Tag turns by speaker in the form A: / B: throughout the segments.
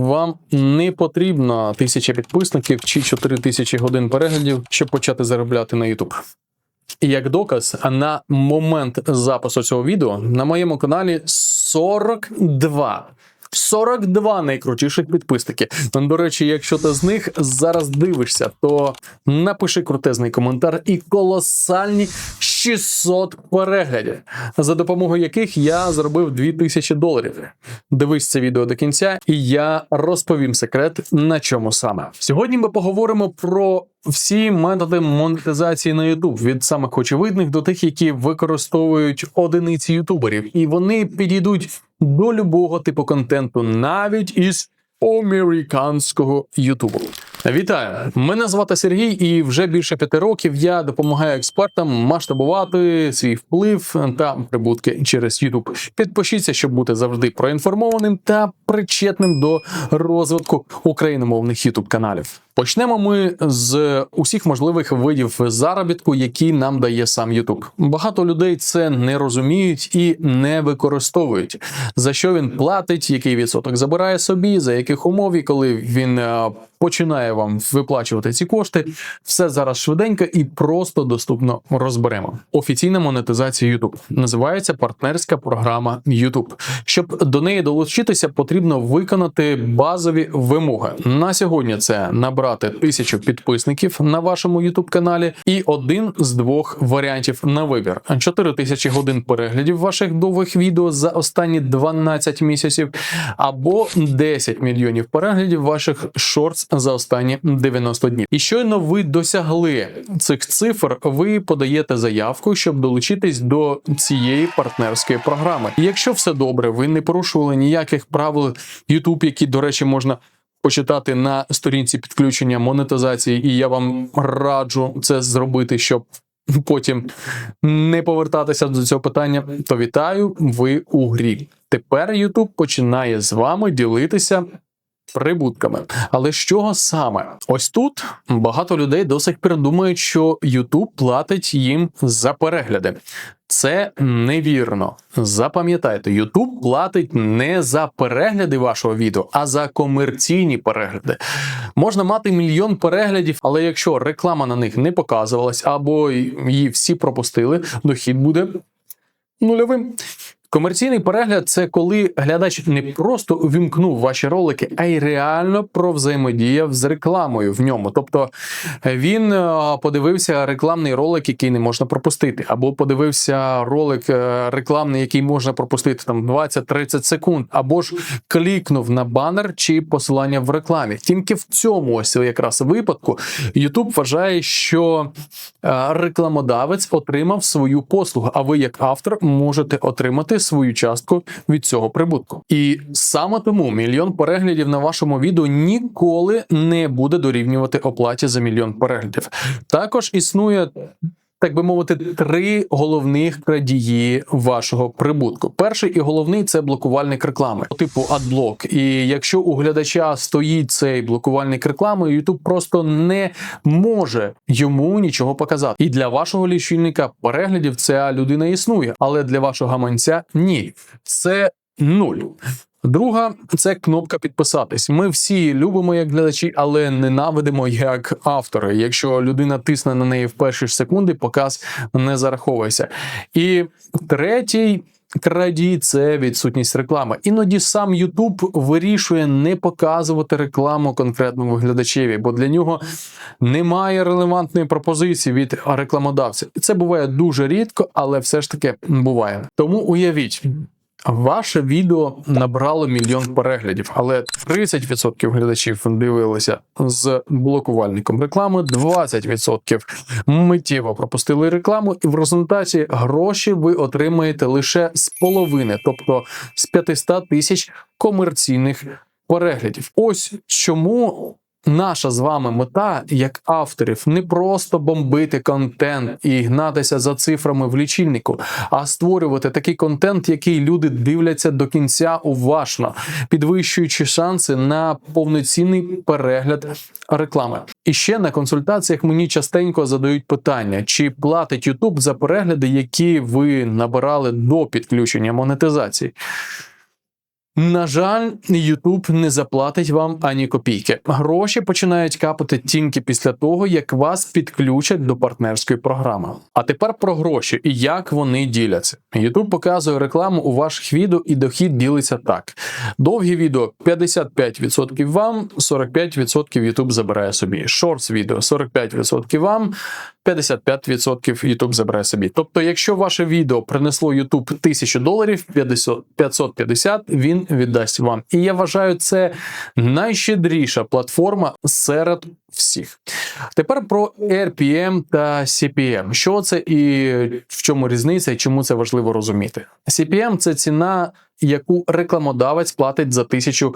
A: вам не потрібно тисяча підписників чи 4 тисячі годин переглядів, щоб почати заробляти на YouTube. І як доказ, на момент запису цього відео на моєму каналі 42. 42 найкрутіших підписники. До речі, якщо ти з них зараз дивишся, то напиши крутезний коментар і колосальні 600 переглядів, за допомогою яких я зробив 2000 доларів. Дивись це відео до кінця, і я розповім секрет, на чому саме. Сьогодні ми поговоримо про всі методи монетизації на YouTube, від самих очевидних до тих, які використовують одиниці ютуберів, і вони підійдуть до любого типу контенту, навіть із американського Ютубу. Вітаю! Мене звати Сергій, і вже більше п'яти років я допомагаю експертам масштабувати свій вплив та прибутки через YouTube. Підпишіться, щоб бути завжди проінформованим та причетним до розвитку україномовних YouTube каналів. Почнемо ми з усіх можливих видів заробітку, які нам дає сам YouTube. Багато людей це не розуміють і не використовують. За що він платить, який відсоток забирає собі, за яких умов і коли він е, починає вам виплачувати ці кошти. Все зараз швиденько і просто доступно розберемо. Офіційна монетизація YouTube називається партнерська програма YouTube. Щоб до неї долучитися, потрібно виконати базові вимоги. На сьогодні це набрати тисячу підписників на вашому YouTube каналі і один з двох варіантів на вибір: 4 тисячі годин переглядів ваших довгих відео за останні 12 місяців, або 10 мільйонів переглядів ваших шортс за останні 90 днів. І щойно ви досягли цих цифр, ви подаєте заявку, щоб долучитись до цієї партнерської програми. І якщо все добре, ви не порушували ніяких правил YouTube, які, до речі, можна. Почитати на сторінці підключення монетизації, і я вам раджу це зробити, щоб потім не повертатися до цього питання. То вітаю, ви у грі. Тепер YouTube починає з вами ділитися прибутками. Але з чого саме? Ось тут багато людей до сих пір думають, що YouTube платить їм за перегляди. Це невірно. Запам'ятайте, YouTube платить не за перегляди вашого відео, а за комерційні перегляди. Можна мати мільйон переглядів, але якщо реклама на них не показувалась або її всі пропустили, дохід буде нульовим. Комерційний перегляд це коли глядач не просто увімкнув ваші ролики, а й реально провзаємодіяв з рекламою в ньому. Тобто він е, подивився рекламний ролик, який не можна пропустити, або подивився ролик е, рекламний, який можна пропустити там 20-30 секунд, або ж клікнув на банер чи посилання в рекламі. Тільки в цьому ось якраз випадку YouTube вважає, що е, рекламодавець отримав свою послугу, а ви, як автор, можете отримати свою частку від цього прибутку. І саме тому мільйон переглядів на вашому відео ніколи не буде дорівнювати оплаті за мільйон переглядів. Також існує. Так би мовити, три головних крадії вашого прибутку. Перший і головний це блокувальник реклами, типу адблок. І якщо у глядача стоїть цей блокувальник реклами, YouTube просто не може йому нічого показати. І для вашого лічильника переглядів ця людина існує, але для вашого гаманця ні. Це нуль. Друга це кнопка підписатись. Ми всі любимо як глядачі, але ненавидимо як автори. Якщо людина тисне на неї в перші ж секунди, показ не зараховується. І третій. Крадій це відсутність реклами. Іноді сам YouTube вирішує не показувати рекламу конкретному глядачеві, бо для нього немає релевантної пропозиції від рекламодавця. Це буває дуже рідко, але все ж таки буває. Тому уявіть. Ваше відео набрало мільйон переглядів, але 30% глядачів дивилися з блокувальником реклами, 20% миттєво пропустили рекламу, і в результаті гроші ви отримаєте лише з половини, тобто з 500 тисяч комерційних переглядів. Ось чому Наша з вами мета як авторів не просто бомбити контент і гнатися за цифрами в лічильнику, а створювати такий контент, який люди дивляться до кінця уважно, підвищуючи шанси на повноцінний перегляд реклами. І ще на консультаціях мені частенько задають питання: чи платить YouTube за перегляди, які ви набирали до підключення монетизації. На жаль, YouTube не заплатить вам ані копійки. Гроші починають капати тільки після того, як вас підключать до партнерської програми. А тепер про гроші і як вони діляться. YouTube показує рекламу у ваших відео, і дохід ділиться так: довгі відео 55% вам, 45% YouTube забирає собі. Шортс відео 45% вам. 55% YouTube забирає собі. Тобто, якщо ваше відео принесло YouTube 1000 доларів, 50 550 він віддасть вам. І я вважаю, це найщедріша платформа серед всіх. Тепер про RPM та CPM. Що це і в чому різниця, і чому це важливо розуміти? CPM – це ціна, яку рекламодавець платить за тисячу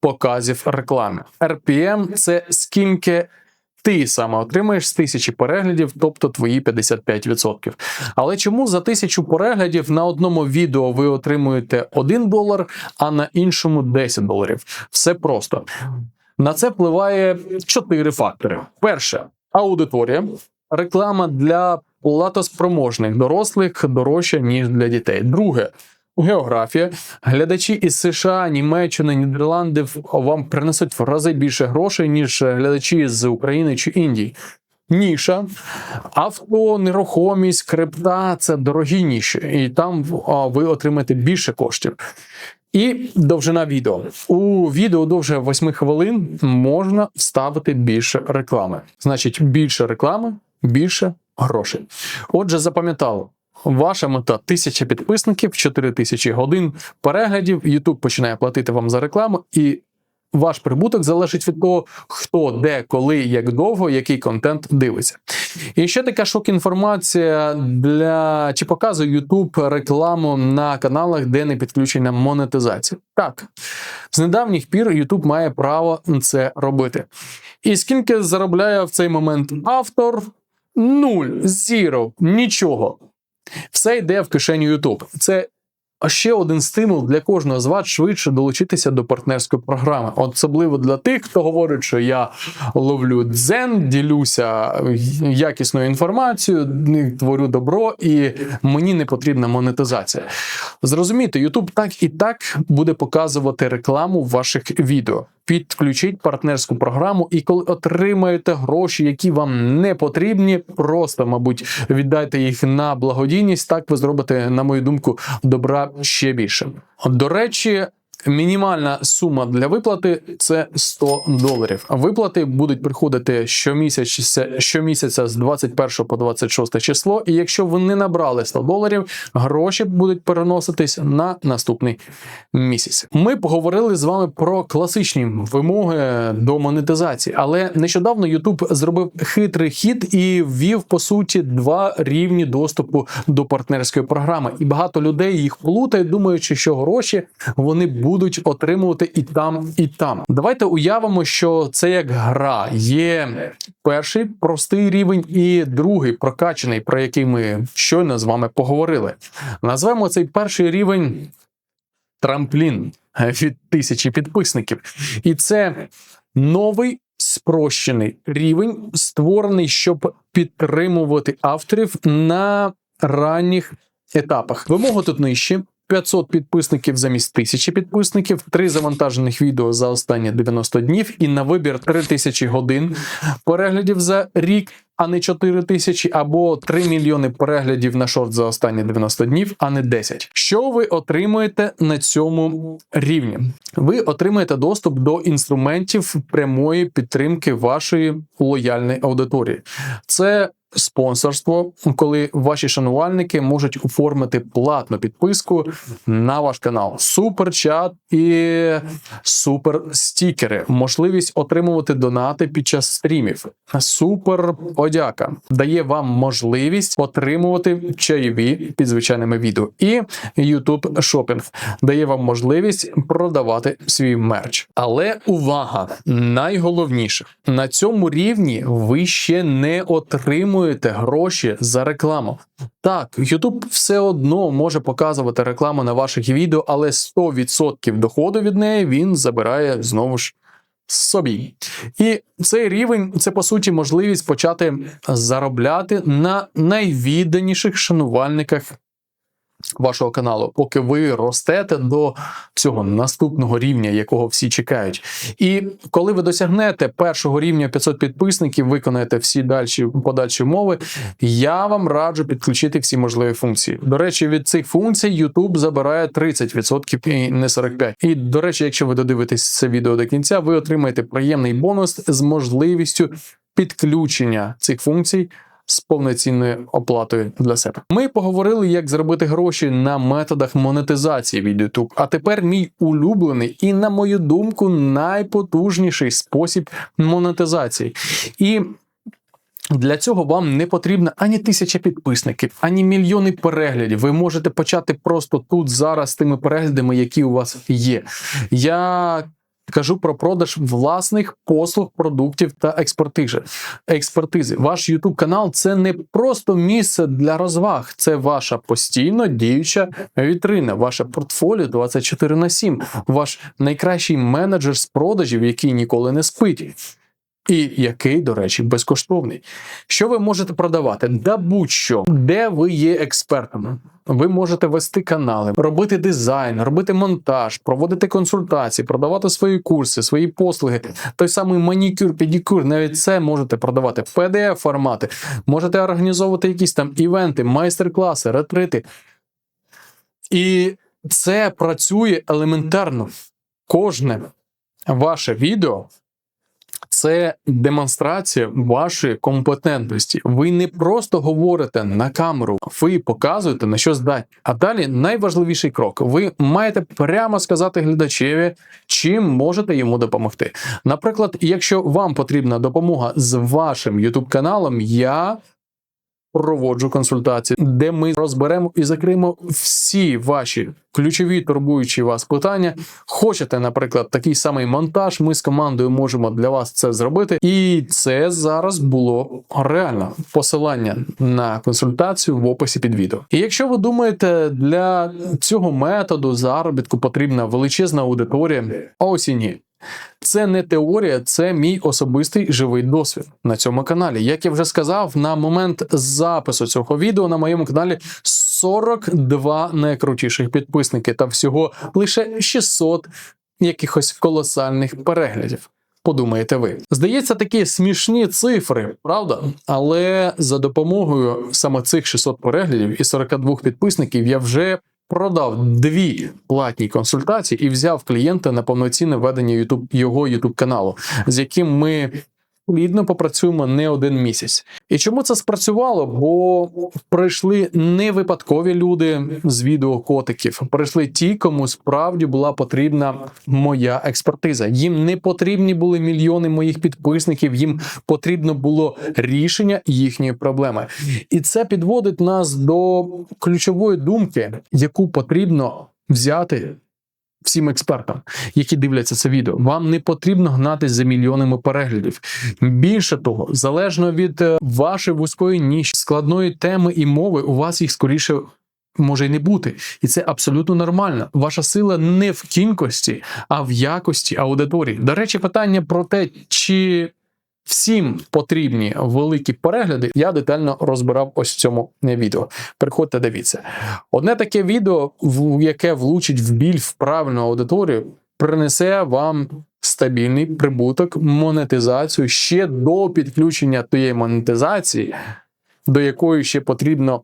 A: показів реклами. RPM – це скільки ти саме отримаєш з тисячі переглядів, тобто твої 55%. Але чому за тисячу переглядів на одному відео ви отримуєте 1 долар, а на іншому 10 доларів? Все просто. На це впливає чотири фактори: перше аудиторія, реклама для платоспроможних дорослих дорожча ніж для дітей. Друге. Географія. Глядачі із США, Німеччини, Нідерландів вам принесуть в рази більше грошей, ніж глядачі з України чи Індії. Ніша, авто, нерухомість, крипта це дорогі ніші, і там ви отримаєте більше коштів. І довжина відео. У відео довше 8 хвилин можна вставити більше реклами. Значить, більше реклами, більше грошей. Отже, запам'ятали. Ваша мета 1000 підписників, 4000 годин переглядів. YouTube починає платити вам за рекламу, і ваш прибуток залежить від того, хто, де, коли, як довго, який контент дивиться. І ще така шок-інформація для чи показує YouTube рекламу на каналах, де не підключена монетизація. Так, з недавніх пір YouTube має право це робити. І скільки заробляє в цей момент автор? Нуль, зіро, нічого. Все йде в кишеню YouTube. Це ще один стимул для кожного з вас швидше долучитися до партнерської програми, особливо для тих, хто говорить, що я ловлю дзен, ділюся якісною інформацією, творю добро, і мені не потрібна монетизація. Зрозумійте, YouTube так і так буде показувати рекламу в ваших відео. Підключіть партнерську програму, і коли отримаєте гроші, які вам не потрібні, просто, мабуть, віддайте їх на благодійність. Так ви зробите, на мою думку, добра ще більше. До речі. Мінімальна сума для виплати це 100 доларів. Виплати будуть приходити щомісяця, щомісяця з 21 по 26 число. І якщо ви не набрали 100 доларів, гроші будуть переноситись на наступний місяць. Ми поговорили з вами про класичні вимоги до монетизації, але нещодавно YouTube зробив хитрий хід і ввів по суті два рівні доступу до партнерської програми. І багато людей їх плутає, думаючи, що гроші вони будуть отримувати і там, і там. Давайте уявимо, що це як гра. Є перший простий рівень і другий прокачаний, про який ми щойно з вами поговорили. Назвемо цей перший рівень трамплін від тисячі підписників. І це новий. Спрощений рівень, створений, щоб підтримувати авторів на ранніх етапах. Вимоги тут нижчі. 500 підписників замість 1000 підписників, 3 завантажених відео за останні 90 днів і на вибір 3000 годин переглядів за рік, а не 4 тисячі, або 3 мільйони переглядів на шорт за останні 90 днів, а не 10. Що ви отримуєте на цьому рівні? Ви отримаєте доступ до інструментів прямої підтримки вашої лояльної аудиторії. Це спонсорство, коли ваші шанувальники можуть оформити платну підписку на ваш канал, суперчат і супер стікери, можливість отримувати донати під час стрімів. Супер подяка дає вам можливість отримувати чайові під звичайними відео. І YouTube шопінг дає вам можливість продавати свій мерч. Але увага! Найголовніше на цьому рівні ви ще не отримуєте гроші за рекламу. Так, YouTube все одно може показувати рекламу на ваших відео, але 100% доходу від неї він забирає знову ж собі. І цей рівень це по суті можливість почати заробляти на найвідданіших шанувальниках вашого каналу, поки ви ростете до цього наступного рівня, якого всі чекають. І коли ви досягнете першого рівня 500 підписників, виконаєте всі дальші подальші умови, я вам раджу підключити всі можливі функції. До речі, від цих функцій YouTube забирає 30% і не 45%. І до речі, якщо ви додивитесь це відео до кінця, ви отримаєте приємний бонус з можливістю підключення цих функцій з повноцінною оплатою для себе. Ми поговорили, як заробити гроші на методах монетизації від YouTube. А тепер мій улюблений і, на мою думку, найпотужніший спосіб монетизації. І для цього вам не потрібно ані тисяча підписників, ані мільйони переглядів. Ви можете почати просто тут зараз з тими переглядами, які у вас є. Я кажу про продаж власних послуг, продуктів та експертизи. експертизи. Ваш YouTube канал це не просто місце для розваг, це ваша постійно діюча вітрина, ваше портфоліо 24 на 7, ваш найкращий менеджер з продажів, який ніколи не спить. І який, до речі, безкоштовний. Що ви можете продавати? Да будь-що, де ви є експертами. Ви можете вести канали, робити дизайн, робити монтаж, проводити консультації, продавати свої курси, свої послуги. Той самий манікюр, педикюр, навіть це можете продавати pdf формати, можете організовувати якісь там івенти, майстер-класи, ретрити. І це працює елементарно. Кожне ваше відео це демонстрація вашої компетентності. Ви не просто говорите на камеру, ви показуєте на що здатні. А далі найважливіший крок: ви маєте прямо сказати глядачеві, чим можете йому допомогти. Наприклад, якщо вам потрібна допомога з вашим youtube каналом, я проводжу консультації, де ми розберемо і закриємо всі ваші ключові турбуючі вас питання. Хочете, наприклад, такий самий монтаж? Ми з командою можемо для вас це зробити, і це зараз було реально посилання на консультацію в описі під відео. І якщо ви думаєте, для цього методу заробітку потрібна величезна аудиторія, а ось і ні. Це не теорія, це мій особистий живий досвід на цьому каналі. Як я вже сказав, на момент запису цього відео на моєму каналі 42 найкрутіших підписники та всього лише 600 якихось колосальних переглядів. Подумаєте ви. Здається, такі смішні цифри, правда? Але за допомогою саме цих 600 переглядів і 42 підписників я вже продав дві платні консультації і взяв клієнта на повноцінне ведення YouTube, його YouTube каналу, з яким ми плідно попрацюємо не один місяць. І чому це спрацювало? Бо прийшли не випадкові люди з відео котиків, прийшли ті, кому справді була потрібна моя експертиза. Їм не потрібні були мільйони моїх підписників, їм потрібно було рішення їхньої проблеми. І це підводить нас до ключової думки, яку потрібно взяти. Всім експертам, які дивляться це відео, вам не потрібно гнатись за мільйонами переглядів. Більше того, залежно від е, вашої вузької ніші, складної теми і мови, у вас їх скоріше може й не бути. І це абсолютно нормально. Ваша сила не в кількості, а в якості аудиторії. До речі, питання про те, чи всім потрібні великі перегляди, я детально розбирав ось в цьому відео. Переходьте, дивіться. Одне таке відео, яке влучить в біль в правильну аудиторію, принесе вам стабільний прибуток, монетизацію ще до підключення тієї монетизації, до якої ще потрібно.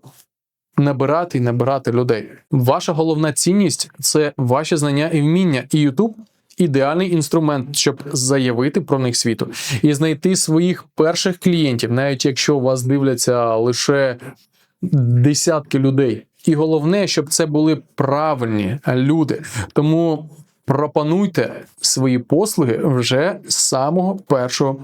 A: Набирати і набирати людей. Ваша головна цінність це ваші знання і вміння. І YouTube ідеальний інструмент, щоб заявити про них світу і знайти своїх перших клієнтів, навіть якщо вас дивляться лише десятки людей. І головне, щоб це були правильні люди. Тому пропонуйте свої послуги вже з самого першого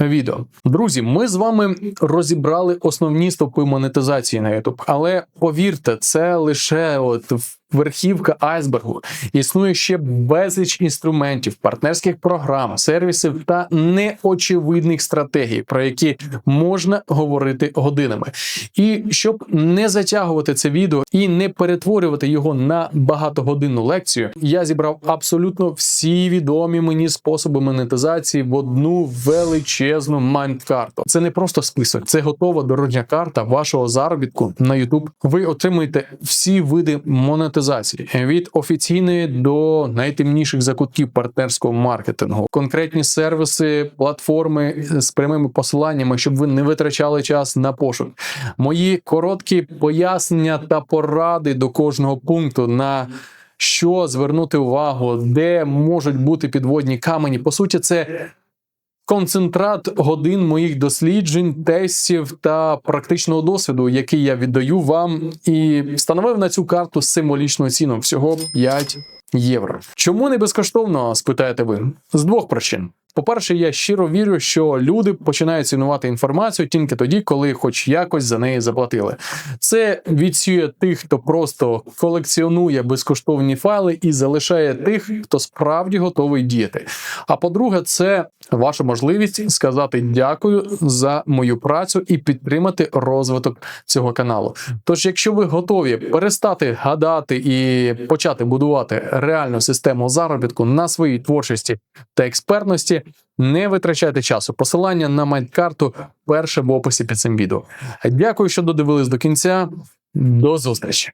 A: відео. Друзі, ми з вами розібрали основні стопи монетизації на YouTube, але повірте, це лише от верхівка айсбергу. Існує ще безліч інструментів, партнерських програм, сервісів та неочевидних стратегій, про які можна говорити годинами. І щоб не затягувати це відео і не перетворювати його на багатогодинну лекцію, я зібрав абсолютно всі відомі мені способи монетизації в одну величезну майндкарту. Це не просто список, це готова дорожня карта вашого заробітку на YouTube. Ви отримуєте всі види монетизації від офіційної до найтемніших закутків партнерського маркетингу, конкретні сервіси, платформи з прямими посиланнями, щоб ви не витрачали час на пошук. Мої короткі пояснення та поради до кожного пункту на що звернути увагу, де можуть бути підводні камені. По суті, це концентрат годин моїх досліджень, тестів та практичного досвіду, який я віддаю вам, і встановив на цю карту символічну ціну всього 5 євро. Чому не безкоштовно? спитаєте ви з двох причин. По-перше, я щиро вірю, що люди починають цінувати інформацію тільки тоді, коли хоч якось за неї заплатили. Це відсіює тих, хто просто колекціонує безкоштовні файли і залишає тих, хто справді готовий діяти. А по-друге, це ваша можливість сказати дякую за мою працю і підтримати розвиток цього каналу. Тож, якщо ви готові перестати гадати і почати будувати реальну систему заробітку на своїй творчості та експертності, не витрачайте часу. Посилання на майткарту перше в описі під цим відео. Дякую, що додивились до кінця. До зустрічі!